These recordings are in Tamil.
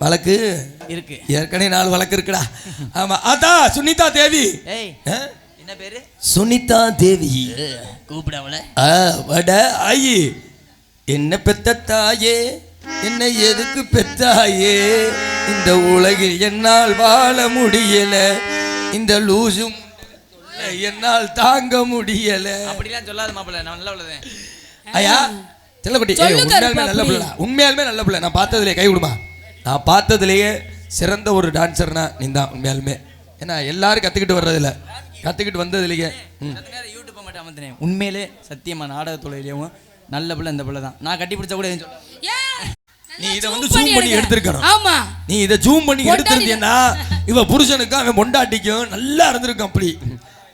வழக்கு? இருக்கு. ஏற்கனவே நாலு வழக்கு இருக்குடா. ஆமா. அதான் சுனிதா தேவி? என்ன பேரு? சுனிதா தேவி. கூப்பிடாமல ஆ, வட ஆயி. என்ன பெத்த தாயே? என்னை எதுக்கு பெத்தாயே? இந்த உலகில் என்னால் வாழ முடியல. இந்த லூசும் என்னால் தாங்க முடியல. அப்படிலாம் சொல்லாத மாப்பிள்ள நான் நல்லா உள்ளதேன் ஐயா செல்லக்குட்டி ஏய், சொல்லு உண்மையாலுமே நல்ல. பிள்ளை உண்மையாலுமே நல்ல பிள்ளை. நான் பார்த்ததுலேயே கை விடுமா நான் பார்த்ததுலேயே சிறந்த ஒரு டான்சர்னா நீ தான் உண்மையாலுமே. ஏன்னா எல்லாரும் கற்றுக்கிட்டு வர்றதில்ல. கற்றுக்கிட்டு வந்ததுலேயே. ம். யூடியூப் மட்டும் அமர்த்தினேன் உண்மையிலே சத்தியமா நாடக தொழிலையும் நல்ல பிள்ளை இந்த பிள்ளை தான். நான் கட்டி பிடிச்சா கூட எதுவும் சொல்ல ஏன்? நீ இதை வந்து zoom பண்ணி. எடுத்திருக்கணும். ஆமா. நீ இதை ஜூம் பண்ணி பொண்டாட்டி எடுத்திருந்தீன்னா இவ புருஷனுக்கும் அவன் பொண்டாட்டிக்கும் நல்லா இருந்திருக்கும் அப்படி.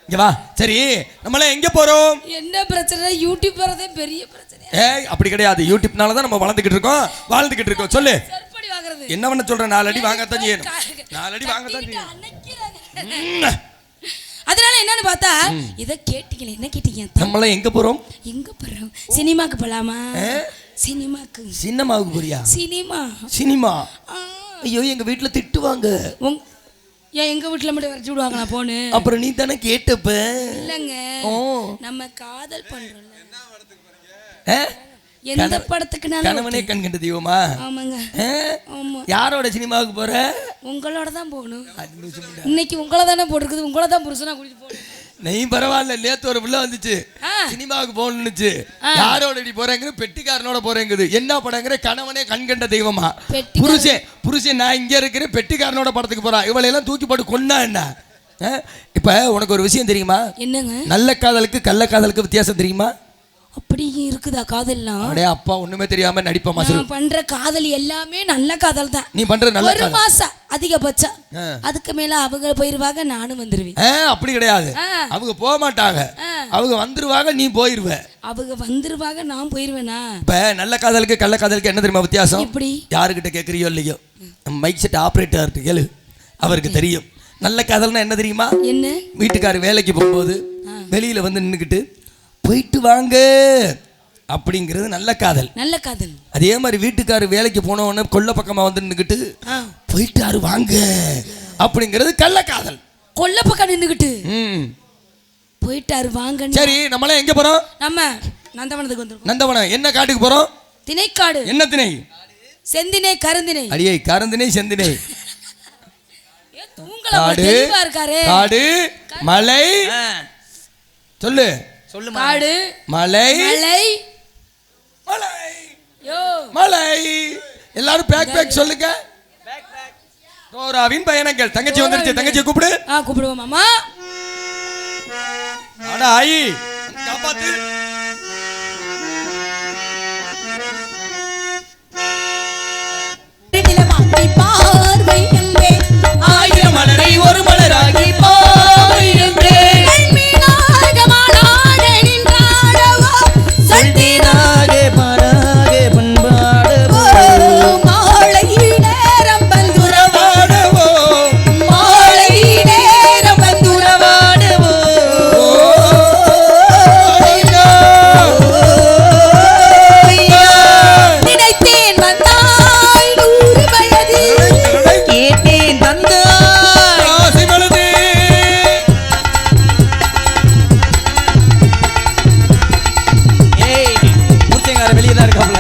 இங்க வா. சரி நம்மளாம் எங்க போறோம்? என்ன பிரச்சனை? யூடியூப் வரதே பெரிய பிரச்சனை ஏய் அப்படி கிடையாது. யூடியூப்னால தான் நம்ம வளர்ந்துக்கிட்டு இருக்கோம் வாழ்ந்துக்கிட்டு இருக்கோம். சொல்லு. வாங்குறது என்ன பண்ண சொல்ற? நாலு அடி வாங்கத்தான் செய்யணும். நாலு அடி வாங்கத்தான் செய்யணும். அதனால என்னன்னு பார்த்தா இத கேட்டீங்களே என்ன கேட்டீங்க? நம்மளாம் எங்க போறோம்? எங்க போறோம்? சினிமாக்கு போலாமா? சினிமாக்கு. சின்னமாவுக்கு போறியா? சினிமா. சினிமா. ஐயோ எங்க வீட்டுல திட்டுவாங்க. ஏன் எங்க வீட்டுல மட்டும் வரைச்சு விடுவாங்களா போன்னு அப்புறம் நீ தானே கேட்டப்ப? இல்லங்க. நம்ம காதல் பண்றோம்ல. ஆ? எந்த படத்துக்குனாலும் கணவனே கண் கண்ட தெய்வமா? ஆமாங்க. யாரோட சினிமாவுக்கு போற? உங்களோட தான் போகணும். இன்னைக்கு உங்களை தானே போட்டிருக்குது உங்களை தான் புருஷனா கூட்டிட்டு போகணும். நீ பரவாயில்ல நேத்து ஒரு பிள்ளை வந்துச்சு. சினிமாவுக்கு போகணுச்சு யாரோட நீ போறேங்குது? பெட்டிக்காரனோட போறேங்குது. என்ன படங்கிற? கணவனே கண் கண்ட தெய்வமா. புருஷன் புருஷன் நான் இங்க இருக்கிறேன் பெட்டிக்காரனோட படத்துக்கு போறான் இவளை எல்லாம் தூக்கி போட்டு கொன்னா என்ன? இப்ப உனக்கு ஒரு விஷயம் தெரியுமா? என்னங்க? நல்ல காதலுக்கு கள்ள காதலுக்கு வித்தியாசம் தெரியுமா? அப்படி இருக்குதா காதல்லாம்? அடே அப்பா ஒண்ணுமே தெரியாம நடிப்பமா சொல்லு நான் பண்ற காதல் எல்லாமே நல்ல காதல் தான் நீ பண்ற நல்ல ஒரு மாசம் அதிகபட்சம். அதுக்கு மேல அவங்க போயிருவாங்க நானும் வந்துருவேன். அப்படி கிடையாது. அவங்க போக மாட்டாங்க. அவங்க வந்துருவாங்க நீ போயிருவ. அவங்க வந்துருவாங்க நான் போயிருவேனா? இப்ப நல்ல காதலுக்கு கள்ள காதலுக்கு என்ன தெரியுமா வித்தியாசம்? எப்படி? யாருக்கிட்ட கேட்குறியோ இல்லையோ? மைக் செட் ஆப்ரேட்டர்கிட்ட கேளு. அவருக்கு தெரியும். நல்ல காதல்னா என்ன தெரியுமா? என்ன? வீட்டுக்காரர் வேலைக்கு போகும்போது வெளியில வந்து நின்றுக்கிட்டு போயிட்டு வாங்க. அப்படிங்கிறது நல்ல காதல். நல்ல காதல். அதே மாதிரி வீட்டுக்காரர் வேலைக்கு போன உடனே கொல்ல பக்கமா வந்து நின்றுக்கிட்டு ஆ. போயிட்டாரு வாங்க. அப்படிங்கிறது கள்ள காதல். கொல்ல பக்கம் நின்னுகிட்டு ம். போயிட்டாரு வாங்கன்னு. சரி நம்மளாம் எங்க போறோம்? நம்ம நந்தவனத்துக்கு வந்துருக்கோம். நந்தவனம் என்ன காட்டுக்கு போறோம்? திணைக்காடு. என்ன திணை? செந்தினை கருந்தினை அடியே கரந்தினை செந்தினை ஏ, தூங்கல போல காடு காடு மலை. சொல்லு. சொல்லுமா? காடு. மலை. மலை. மலை. யோ. மலை. எல்லாரும் பேக் பேக் சொல்லுங்க. ரோராவின் பயணங்கள். தங்கச்சி வந்துருச்சு. தங்கச்சியை கூப்பிடு. ஆ கூப்பிடுவோம் மாமா. அட ஆயி. காப்பாத்து. ஆயிரம் larga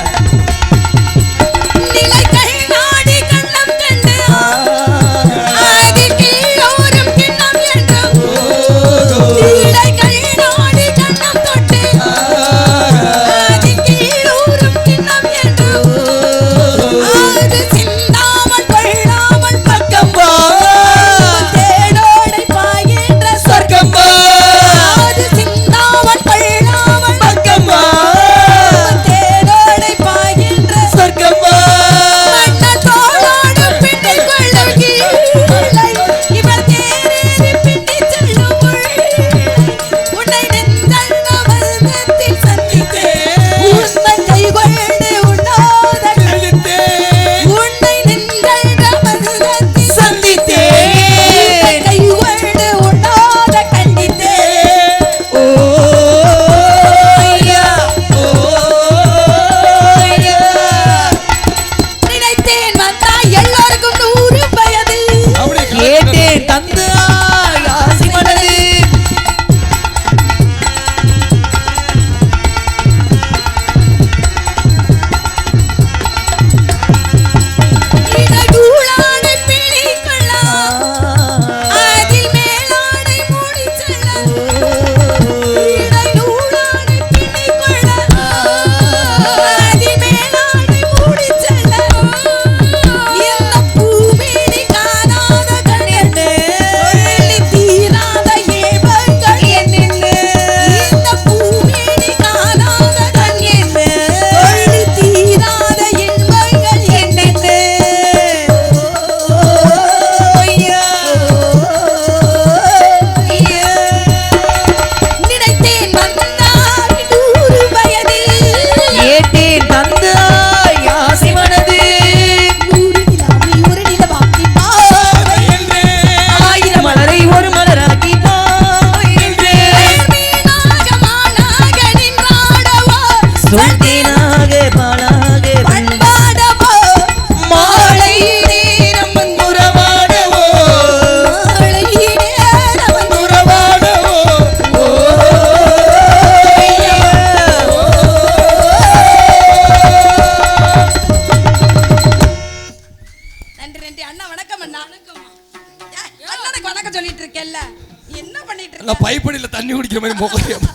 மாதிரி முகம்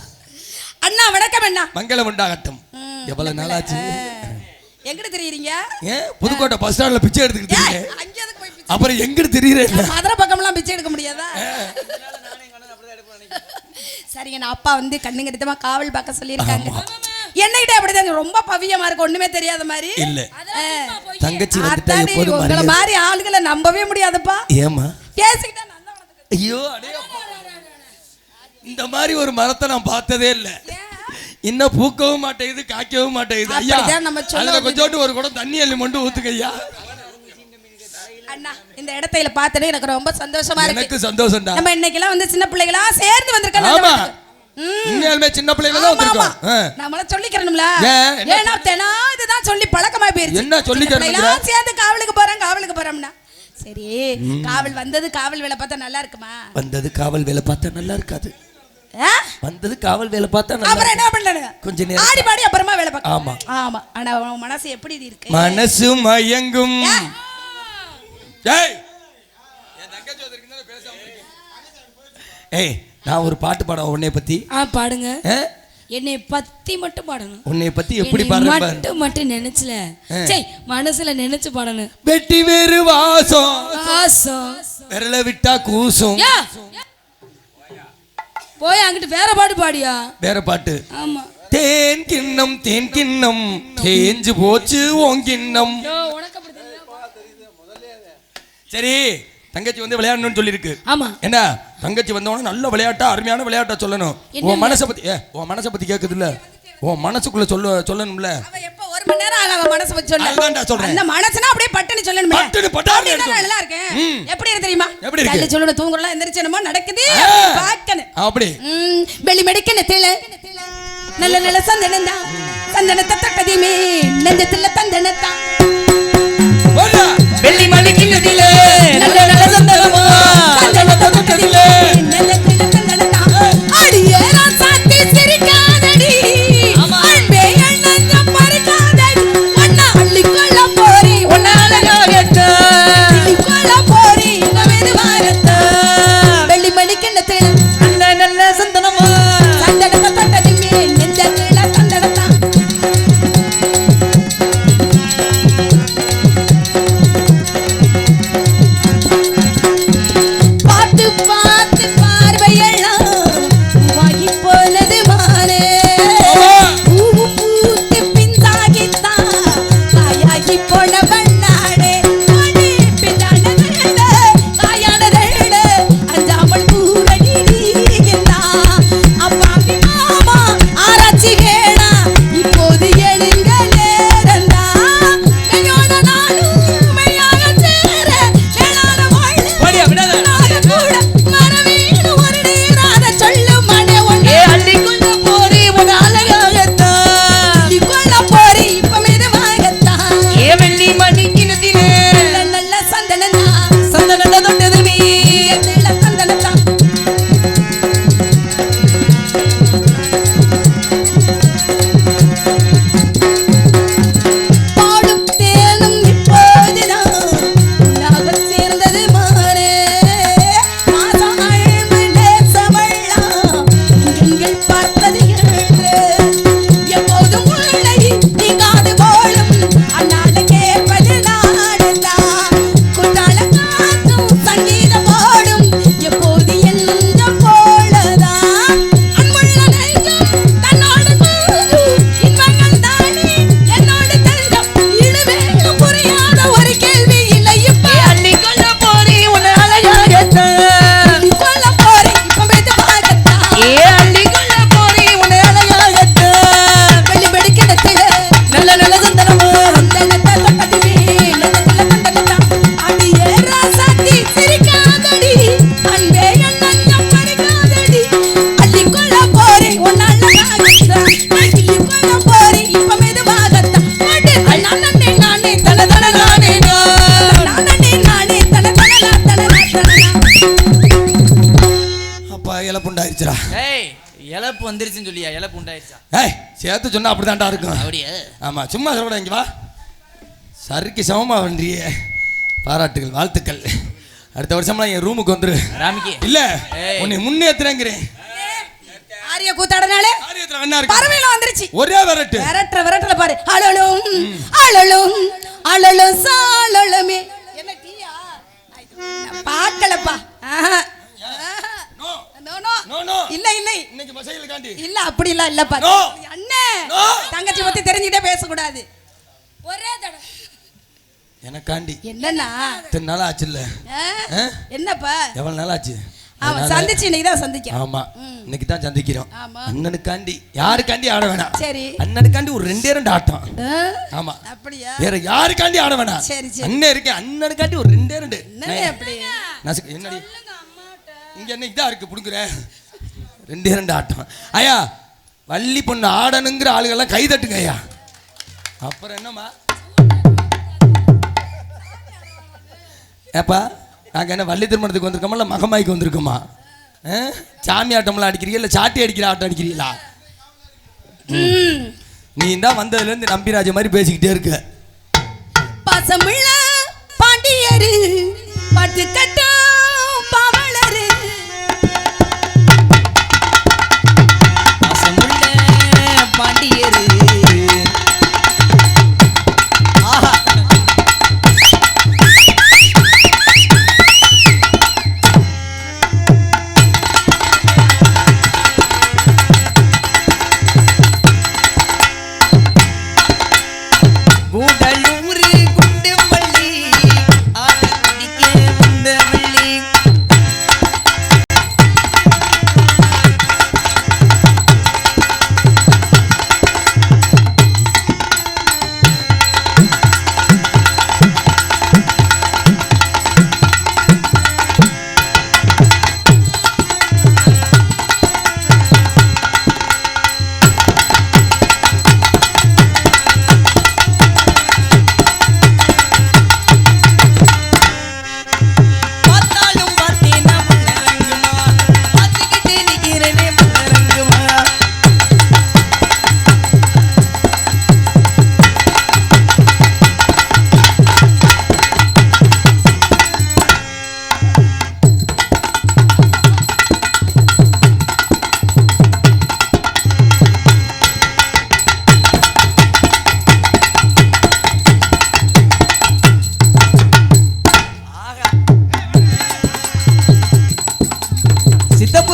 அண்ணா வணக்கம் அண்ணா. மங்களம் உண்டாகட்டும். எவ்வளவு நாளாச்சு? எங்கிட்டு தெரியுறீங்க? ஏன்? புதுக்கோட்டை பஸ் ஸ்டாண்ட்ல பிச்சை எடுத்துக்கிட்டு ஏய், இருக்கீங்க. அங்க எதுக்கு போய் பிச்சை- அப்புறம் எங்கிட்டு தெரியுறேன் மதுரை பக்கம்லாம் பிச்சை எடுக்க முடியாதா? சரிங்க நான் அப்பா வந்து கண்ணுங்க எடுத்தமா காவல் பார்க்க சொல்லியிருக்காங்க. என்னகிட்ட அப்படிதான் ரொம்ப பவியமா இருக்கு ஒண்ணுமே தெரியாத மாதிரி. இல்ல. தங்கச்சி வந்துட்டா எப்போதும். மாதிரி ஆளுகளை நம்பவே முடியாதுப்பா. ஏமா பேசிக்கிட்டா. ஐயோ அடே அப்பா. இந்த மாதிரி ஒரு மரத்தை நான் பார்த்ததே இல்ல? இன்னும் பூக்கவும் மாட்டேங்குது காய்க்கவும் மாட்டேங்குது. ஐயா அதுல கொஞ்சோண்டு ஒரு குடம் தண்ணி அள்ளி மட்டும் ஊத்துக்க ஐயா. அண்ணா இந்த இடத்துல பார்த்தனே எனக்கு ரொம்ப சந்தோஷமா இருக்கு. எனக்கு சந்தோஷம்டா. நம்ம இன்னைக்கெல்லாம் வந்து சின்ன பிள்ளைகளா சேர்ந்து வந்திருக்கோம் ஆமா. உண்மையாலுமே சின்ன பிள்ளைங்க தான். வந்திருக்கோம். நம்மள? என்ன ஏன்னா தினம் இதுதான் சொல்லி பழக்கமா போயிருச்சு. என்ன பிள்ளைகளா சேர்ந்து காவலுக்கு போறோம் காவலுக்கு போறோம்னா. சரி காவல் வந்தது காவல் வேலை பார்த்தா நல்லா இருக்குமா? வந்தது காவல் வேலை பார்த்தா நல்லா இருக்காது? வந்தது காவல் வேலை பார்த்தா அப்புறம் என்ன பண்ணானுங்க? கொஞ்ச நேரம் ஆடி பாடி அப்புறமா வேலை பார்க்க. ஆமா. ஆமா. ஆனா உன் மனசு எப்படி இருக்கு? மனசு மயங்கும்? ஏய்? ஏய் நான் ஒரு பாட்டு பாட உன்னை பத்தி? ஆ பாடுங்க? என்னை பத்தி மட்டும் பாடணும். உன்னை பத்தி எப்படி பாரு. மட்டும் மட்டும் நினைச்சல. சே மனசுல நினைச்சு பாடணும். வெட்டி வேறு வாசம். ஆசம் விரல விட்டா கூசும். போய் அங்கிட்டு வேற பாட்டு பாடியா? வேற பாட்டு. ஆமா. தேன் கிண்ணம் தேன் கிண்ணம் தேஞ்சு போச்சு ஓன் கிண்ணம்? சரி தங்கச்சி வந்து விளையாடணும்னு சொல்லியிருக்கு. ஆமா. என்ன தங்கச்சி வந்தவொடனே நல்ல விளையாட்டா அருமையான விளையாட்டா சொல்லணும். உன் மனசை பத்தி உன் மனசை பத்தி கேக்குது இல்ல உன் மனசுக்குள்ள சொல்ல சொல்லணும்ல. மணி நேரம் ஆகும் அவ மனசு வச்சு சொல்ல அதுதான்டா சொல்றேன். அந்த மனசுனா அப்படியே பட்டுன்னு சொல்லணும். பட்டுன்னு பட்டார்னு எடுத்து நல்லா இருக்கேன். ம். எப்படி இருக்கு தெரியுமா? எப்படி இருக்கு? கல்லு சொல்லணும் தூங்குறலாம் எந்திரிச்சு என்னமோ நடக்குது. அப்படி வெளி மெடிக்க நெத்தில நல்ல நல்ல சந்தனம் தான் சந்தனத்தை தட்டதியுமே நெஞ்சத்துல தந்தனத்தான். வெள்ளி நல்ல இழப்புண்டாயிருச்சுடா ஏய் இழப்பு வந்துருச்சுன்னு சொல்லியா? இழப்பு உண்டாயிருச்சா? ஏய் சேர்த்து சொன்னா அப்படிதான்டா இருக்கும். அப்படியே? ஆமா சும்மா சொல்லக்கூடாது இங்க வா. சருக்கு சமமா வண்டியே பாராட்டுகள் வாழ்த்துக்கள். அடுத்த வருஷம்லாம் என் ரூமுக்கு வந்துரு. ராமிக்கு இல்ல. உன்னை முன்னேத்துறேங்கிறேன். ஆரிய கூத்தாடனாலே காரியத்துல என்ன இருக்கு? பறவையில வந்துருச்சு. ஒரே விரட்டு. விரட்டுற விரட்டுல பாரு. அழலும் அழலும் அழலும் சாழலுமே என்ன டீயா? பாக்கலப்பா ஆஹா. ஆஹா. No, no. நோ நோ இல்ல இல்லை இன்னைக்கு மசையில் காண்டி இல்ல அப்படி இல்ல இல்லப்பா No. அண்ணே. தங்கச்சி பத்தி தெரிஞ்சுக்கிட்டே பேசக்கூடாது. ஒரே தடவை. எனக்காண்டி. என்னன்னா இத்தனை நாள் ஆச்சு இல்ல? என்னப்பா? எவ்வளவு நாள் ஆச்சு அவன் சந்திச்சு இன்னைக்கு தான் சந்திக்கிறோம் ஆமா. இன்னைக்கு தான் சந்திக்கிறோம். அண்ணனுக்காண்டி. யாருக்காண்டி ஆட வேணாம்? சரி. அண்ணனுக்காண்டி ஒரு ரெண்டே ரெண்டு ஆட்டம்? ஆமா. அப்படியா? வேற யாருக்காண்டி ஆட வேணாம்? சரி, சரி. அண்ணன் இருக்கேன். அண்ணனுக்காண்டி ஒரு ரெண்டே ரெண்டு. என்னங்க அப்படி? என்னடி? இங்க என்ன இதா இருக்கு புடுங்குற? ரெண்டே ரெண்டு ஆட்டம். ஐயா வள்ளி பொண்ணு ஆடணுங்கிற ஆளுகள்லாம் கை தட்டுங்க ஐயா. அப்புறம் என்னம்மா? ஏப்பா நாங்கள் என்ன வள்ளி திருமணத்துக்கு வந்திருக்கோமா இல்லை மகமாய்க்கு வந்திருக்கோமா? சாமி ஆட்டம்லாம் அடிக்கிறீங்க இல்லை சாட்டி அடிக்கிற ஆட்டம் அடிக்கிறீங்களா. நீ தான் வந்ததுலேருந்து நம்பிராஜ மாதிரி பேசிக்கிட்டே இருக்க. பசமுள்ள பாண்டியரு பட்டு கட்டும்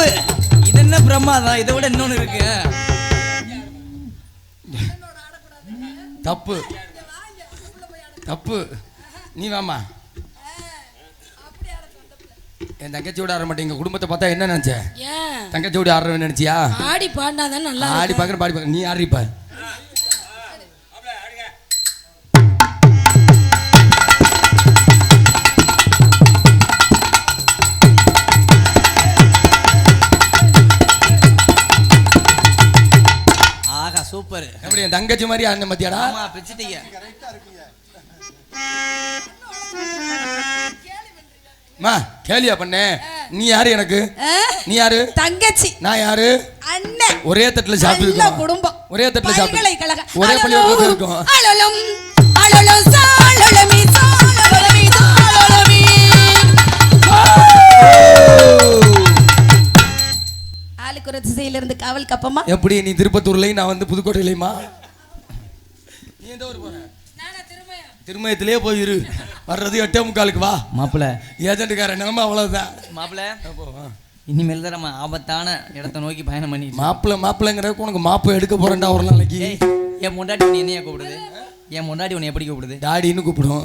சித்தப்பு இது என்ன பிரம்மாதம் இதை விட இன்னொன்னு இருக்கு. தப்பு. தப்பு. நீ வாமா என் தங்கச்சியோட ஆட மாட்டேன். எங்க குடும்பத்தை பார்த்தா என்ன நினைச்ச? தங்கச்சியோட ஆடுறவன் நினைச்சியா? ஆடி பாடினாதான் நல்லா ஆடி பார்க்குற பாடி பார்க்குற நீ ஆடுறிப்ப. என் தங்கச்சி மாதிரி ஆடின மத்தியாடா? ஆமா பிச்சிட்டீங்க. மா கேலியா பண்ணே. நீ யாரு எனக்கு? நீ யாரு? தங்கச்சி. நான் யாரு? அண்ணன். ஒரே தட்டுல சாப்பிட்டு குடும்பம். ஒரே தட்டுல சாப்பிட்டு ஒரே பள்ளிக்கூடத்துல இருக்கோம். அழலும் அழலும் சாழலுமி காவல் கப்பமா எப்படி நீ திருப்பத்தூர்லயும் நான் வந்து புதுக்கோட்டையிலையுமா? நீ எந்த ஊர் போற திருமயத்திலே போயிரு வர்றது எட்டே முக்காலுக்கு வா. மாப்பிள்ள ஏஜென்ட்டுக்கார நிலைமை அவ்வளவுதான். மாப்பிள்ள. இனிமேல் தான் நம்ம ஆபத்தான இடத்தை நோக்கி பயணம் பண்ணிட்டு மாப்பிள்ளை மாப்பிள்ளைங்கிறதுக்கு உனக்கு மாப்பு எடுக்க போறேன்டா ஒரு நாளைக்கு. ஏய், என் முண்டாட்டி உன்னை என்னைய கூப்பிடுது? என் முண்டாட்டி உன்னை எப்படி கூப்பிடுது? டாடின்னு கூப்பிடும்.